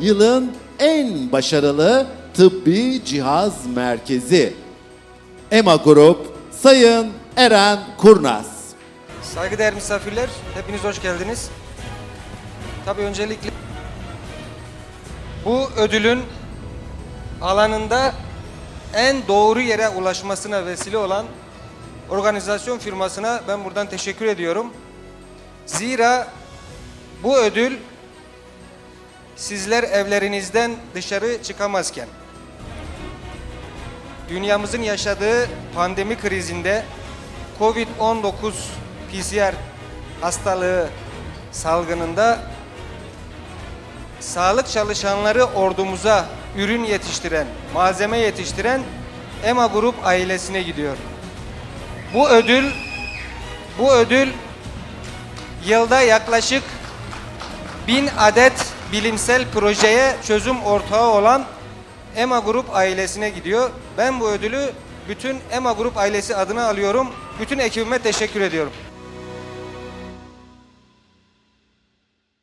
yılın en başarılı tıbbi cihaz merkezi. EMA Grup Sayın Eren Kurnaz. Saygıdeğer misafirler, hepiniz hoş geldiniz. Tabii öncelikle bu ödülün alanında en doğru yere ulaşmasına vesile olan organizasyon firmasına ben buradan teşekkür ediyorum. Zira bu ödül sizler evlerinizden dışarı çıkamazken dünyamızın yaşadığı pandemi krizinde Covid-19 PCR hastalığı salgınında sağlık çalışanları ordumuza ürün yetiştiren, malzeme yetiştiren EMA Grup ailesine gidiyor. Bu ödül bu ödül yılda yaklaşık bin adet bilimsel projeye çözüm ortağı olan EMA Grup ailesine gidiyor. Ben bu ödülü bütün EMA Grup ailesi adına alıyorum. Bütün ekibime teşekkür ediyorum.